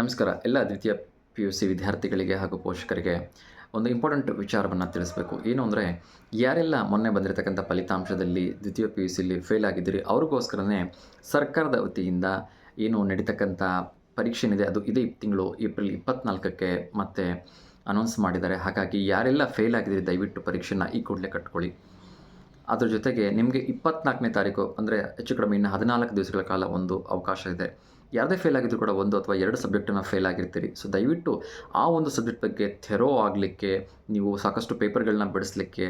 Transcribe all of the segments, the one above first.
ನಮಸ್ಕಾರ. ಎಲ್ಲ ದ್ವಿತೀಯ ಪಿ ಯು ಸಿ ವಿದ್ಯಾರ್ಥಿಗಳಿಗೆ ಹಾಗೂ ಪೋಷಕರಿಗೆ ಒಂದು ಇಂಪಾರ್ಟೆಂಟ್ ವಿಚಾರವನ್ನು ತಿಳಿಸಬೇಕು. ಏನು ಅಂದರೆ, ಯಾರೆಲ್ಲ ಮೊನ್ನೆ ಬಂದಿರತಕ್ಕಂಥ ಫಲಿತಾಂಶದಲ್ಲಿ ದ್ವಿತೀಯ ಪಿ ಯು ಸಿಲಿ ಫೇಲ್ ಆಗಿದ್ದೀರಿ, ಅವ್ರಿಗೋಸ್ಕರನೇ ಸರ್ಕಾರದ ವತಿಯಿಂದ ಏನು ನಡೀತಕ್ಕಂಥ ಪರೀಕ್ಷೆ ಏನಿದೆ, ಅದು ಇದೇ ತಿಂಗಳು ಏಪ್ರಿಲ್ ಇಪ್ಪತ್ನಾಲ್ಕಕ್ಕೆ ಮತ್ತೆ ಅನೌನ್ಸ್ ಮಾಡಿದ್ದಾರೆ. ಹಾಗಾಗಿ ಯಾರೆಲ್ಲ ಫೇಲ್ ಆಗಿದ್ದೀರಿ, ದಯವಿಟ್ಟು ಪರೀಕ್ಷೆನ ಈ ಕೂಡಲೇ ಕಟ್ಕೊಳ್ಳಿ. ಅದ್ರ ಜೊತೆಗೆ ನಿಮಗೆ ಇಪ್ಪತ್ನಾಲ್ಕನೇ ತಾರೀಕು ಅಂದರೆ ಹೆಚ್ಚು ಕಡಿಮೆ ಇನ್ನು ಹದಿನಾಲ್ಕು ದಿವಸಗಳ ಕಾಲ ಒಂದು ಅವಕಾಶ ಇದೆ. ಯಾವುದೇ ಫೇಲ್ ಆಗಿದ್ರು ಕೂಡ ಒಂದು ಅಥವಾ ಎರಡು ಸಬ್ಜೆಕ್ಟನ್ನು ಫೇಲ್ ಆಗಿರ್ತೀರಿ. ಸೊ ದಯವಿಟ್ಟು ಆ ಒಂದು ಸಬ್ಜೆಕ್ಟ್ ಬಗ್ಗೆ ಥೆರೋ ಆಗಲಿಕ್ಕೆ, ನೀವು ಸಾಕಷ್ಟು ಪೇಪರ್ಗಳನ್ನ ಬಿಡಿಸ್ಲಿಕ್ಕೆ,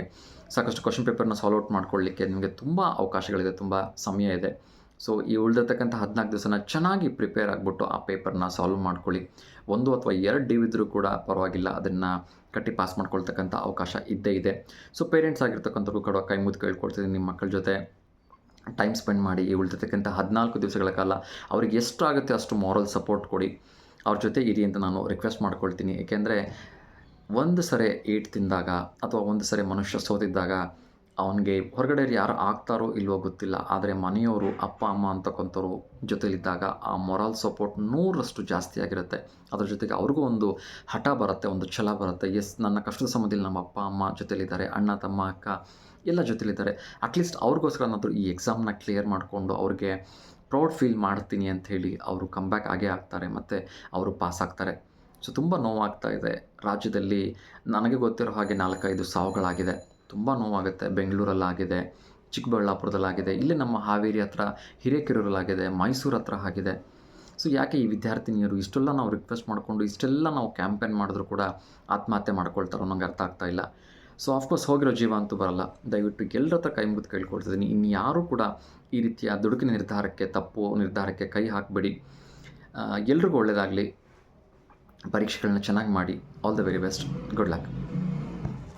ಸಾಕಷ್ಟು ಕ್ವಶನ್ ಪೇಪರ್ನ ಸಾಲ್ವ್ ಔಟ್ ಮಾಡ್ಕೊಳ್ಳಿಕ್ಕೆ ನಿಮಗೆ ತುಂಬ ಅವಕಾಶಗಳಿದೆ, ತುಂಬ ಸಮಯ ಇದೆ. ಸೊ ಈ ಉಳಿದಿರ್ತಕ್ಕಂಥ ಹದಿನಾಲ್ಕು ದಿವಸನ ಚೆನ್ನಾಗಿ ಪ್ರಿಪೇರ್ ಆಗಿಬಿಟ್ಟು ಆ ಪೇಪರ್ನ ಸಾಲ್ವ್ ಮಾಡ್ಕೊಳ್ಳಿ. ಒಂದು ಅಥವಾ ಎರಡು ಡಿ ಇದ್ದರೂ ಕೂಡ ಪರವಾಗಿಲ್ಲ, ಅದನ್ನು ಕಟ್ಟಿ ಪಾಸ್ ಮಾಡ್ಕೊಳ್ತಕ್ಕಂಥ ಅವಕಾಶ ಇದ್ದೇ ಇದೆ. ಸೊ ಪೇರೆಂಟ್ಸ್ ಆಗಿರ್ತಕ್ಕಂಥವ್ರು ಕೂಡ ಕೈ ಮುದ್ದು ನಿಮ್ಮ ಮಕ್ಕಳ ಜೊತೆ. ಟೈಮ್ ಸ್ಪೆಂಡ್ ಮಾಡಿ ಈ ಉಳಿದಿರ್ತಕ್ಕಂಥ ಹದಿನಾಲ್ಕು ದಿವಸಗಳ ಕಾಲ ಅವ್ರಿಗೆ ಎಷ್ಟಾಗುತ್ತೆ ಅಷ್ಟು ಮಾರಲ್ ಸಪೋರ್ಟ್ ಕೊಡಿ. ಅವ್ರ ಜೊತೆ ಇರಿ ಅಂತ ನಾನು ರಿಕ್ವೆಸ್ಟ್ ಮಾಡ್ಕೊಳ್ತೀನಿ. ಏಕೆಂದರೆ ಒಂದು ಸರಿ ಏಟ್ ತಿಂದಾಗ ಅಥವಾ ಒಂದು ಸರಿ ಮನುಷ್ಯ ಸೋತಿದ್ದಾಗ ಅವನಿಗೆ ಹೊರಗಡೆ ಯಾರು ಆಗ್ತಾರೋ ಇಲ್ವೋ ಗೊತ್ತಿಲ್ಲ, ಆದರೆ ಮನೆಯವರು ಅಪ್ಪ, ಅಮ್ಮ ಅಂತಕ್ಕಂಥವ್ರು ಜೊತೆಲಿದ್ದಾಗ ಆ ಮೊರಾಲ್ ಸಪೋರ್ಟ್ ನೂರರಷ್ಟು ಜಾಸ್ತಿ ಆಗಿರುತ್ತೆ. ಅದ್ರ ಜೊತೆಗೆ ಅವ್ರಿಗೂ ಒಂದು ಹಠ ಬರುತ್ತೆ, ಒಂದು ಛಲ ಬರುತ್ತೆ. ಎಸ್ ನನ್ನ ಕಷ್ಟದ ಸಮಯದಲ್ಲಿ ನಮ್ಮ ಅಪ್ಪ, ಅಮ್ಮ ಜೊತೆಲಿದ್ದಾರೆ, ಅಣ್ಣ, ತಮ್ಮ, ಅಕ್ಕ ಎಲ್ಲ ಜೊತೆಲಿದ್ದಾರೆ. ಅಟ್ಲೀಸ್ಟ್ ಅವ್ರಿಗೋಸ್ಕರನಾದರೂ ಈ ಎಕ್ಸಾಮ್ನ ಕ್ಲಿಯರ್ ಮಾಡಿಕೊಂಡು ಅವ್ರಿಗೆ ಪ್ರೌಡ್ ಫೀಲ್ ಮಾಡ್ತೀನಿ ಅಂತ ಹೇಳಿ ಅವರು ಕಮ್ಬ್ಯಾಕ್ ಆಗೇ ಆಗ್ತಾರೆ, ಮತ್ತು ಅವರು ಪಾಸ್ ಆಗ್ತಾರೆ. ಸೊ ತುಂಬ ನೋವಾಗ್ತಾ ಇದೆ. ರಾಜ್ಯದಲ್ಲಿ ನನಗೆ ಗೊತ್ತಿರೋ ಹಾಗೆ ನಾಲ್ಕೈದು ಸಾವುಗಳಾಗಿದೆ. ತುಂಬ ನೋವಾಗುತ್ತೆ, ಬೆಂಗಳೂರಲ್ಲಾಗಿದೆ, ಚಿಕ್ಕಬಳ್ಳಾಪುರದಲ್ಲಾಗಿದೆ, ಇಲ್ಲಿ ನಮ್ಮ ಹಾವೇರಿ ಹತ್ರ, ಹಿರೇಕೆರೂರಲ್ಲಾಗಿದೆ, ಮೈಸೂರು ಹತ್ರ ಆಗಿದೆ. ಸೊ ಯಾಕೆ ಈ ವಿದ್ಯಾರ್ಥಿನಿಯರು ಇಷ್ಟೆಲ್ಲ ನಾವು ರಿಕ್ವೆಸ್ಟ್ ಮಾಡಿಕೊಂಡು ಇಷ್ಟೆಲ್ಲ ನಾವು ಕ್ಯಾಂಪೇನ್ ಮಾಡಿದ್ರು ಕೂಡ ಆತ್ಮಹತ್ಯೆ ಮಾಡ್ಕೊಳ್ತಾರೋ ನಂಗೆ ಅರ್ಥ ಆಗ್ತಾ ಇಲ್ಲ. ಸೊ ಆಫ್ಕೋರ್ಸ್ ಹೋಗಿರೋ ಜೀವ ಅಂತೂ ಬರಲ್ಲ. ದಯವಿಟ್ಟು ಎಲ್ಲರ ಹತ್ರ ಕೈ ಮುಗಿದು ಕೇಳ್ಕೊಳ್ತಿದ್ದೀನಿ. ಇನ್ಯಾರೂ ಯಾರೂ ಕೂಡ ಈ ರೀತಿಯ ದುಡುಕಿನ ನಿರ್ಧಾರಕ್ಕೆ, ತಪ್ಪು ನಿರ್ಧಾರಕ್ಕೆ ಕೈ ಹಾಕಬೇಡಿ. ಎಲ್ರಿಗೂ ಒಳ್ಳೆಯದಾಗಲಿ ಪರೀಕ್ಷೆಗಳನ್ನ ಚೆನ್ನಾಗಿ ಮಾಡಿ. All the very best good luck